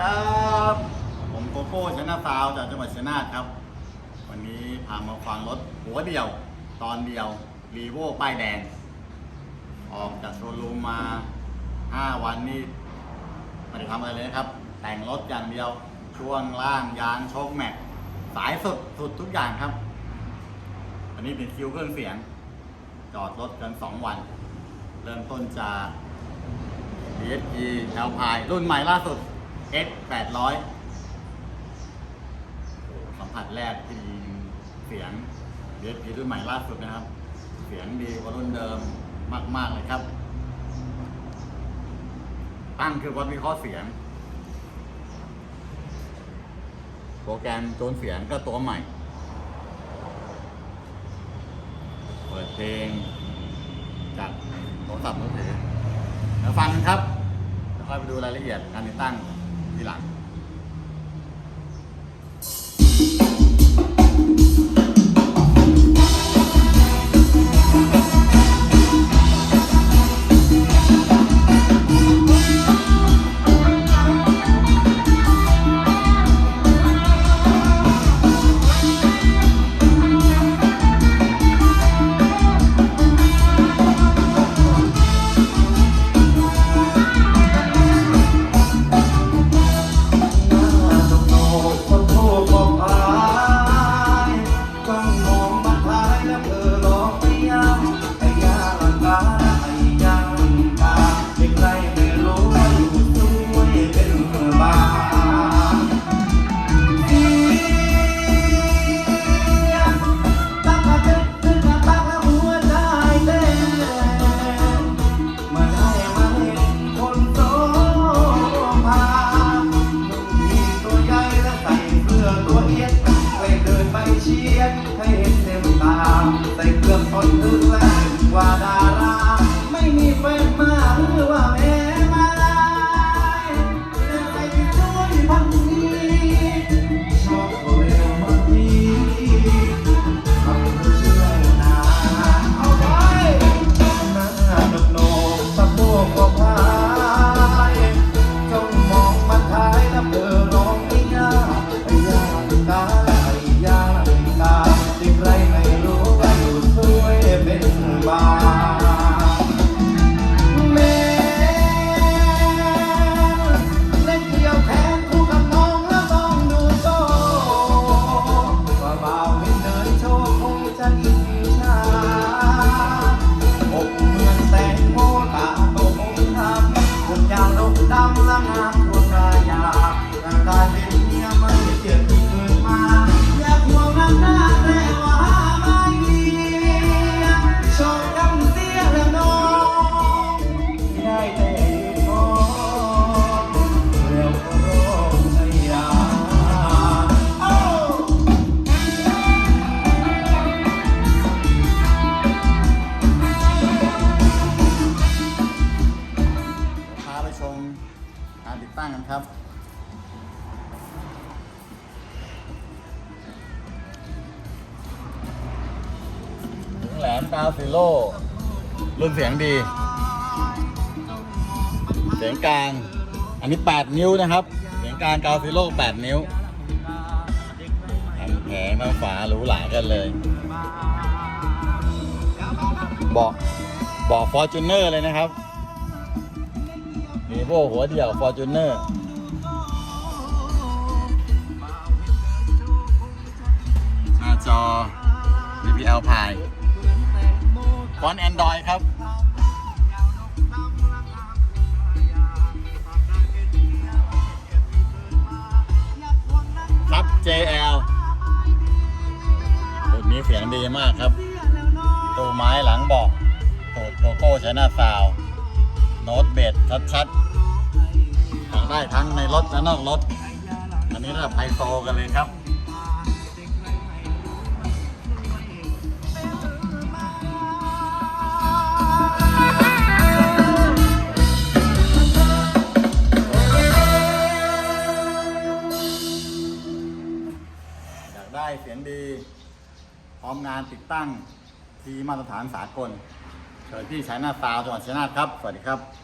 ครับ ผมโกโก้ชนะฟาวจากจังหวัดชัยนาทครับ วันนี้พามาฟังรถหัวเดียว ตอนเดียวรีโวป้ายแดง ออกจากโชว์รูมมา 5 วันนี่ไม่ได้ทำอะไรเลยนะครับ แต่งรถอย่างเดียว ช่วงล่างยางโชคแม็ก สายสุดสุดทุกอย่างครับ อันนี้เป็นคิวเครื่องเสียง จอดรถกัน 2 วัน เริ่มต้นจาก DSP Alpine รุ่นใหม่ล่าสุด S 800สัมผัสแรกที่ได้ยินเสียง DSP รุ่นใหม่ล่าสุดนะครับ เสียงดีกว่ารุ่นเดิมมาก ๆ เลยครับ ตั้งคือวัดวิเคราะห์เสียง โปรแกรมโจนเสียงก็ตัวใหม่ เปิดเพลงจากโทรศัพท์มือถือแล้วฟังกันครับแล้วค่อยไปดูรายละเอียดการติดตั้ง ทีหลัง ครับ แหลมกาวซิโร่รุ่นเสียงดี เสียงกลาง อันนี้ 8 นิ้วนะครับ เสียงกลางกาวซิโร่8นิ้วทำแผงทำฝาหรูหรากันเลยเบอกเบอกฟอร์จูเนอร์เลยนะครับ มีโบหัวเดี่ยว Fortuner หน้าจอ VPL พายฟอนต์ Android ครับครับ JL รุ่นนี้เสียงดีมากครับตู้ไม้หลังบอกตูดโกโก้ใช้หน้าซาว โน้ตเบสชัดๆฟังได้ทั้งในรถและนอกรถ อันนี้ระดับไฮโซกันเลยครับอยากได้เสียงดี พร้อมงานติดตั้ง ทีมาตรฐานสากล เชิญที่ชัยนาทซาวจังหวัดชัยนาทครับ สวัสดีครับ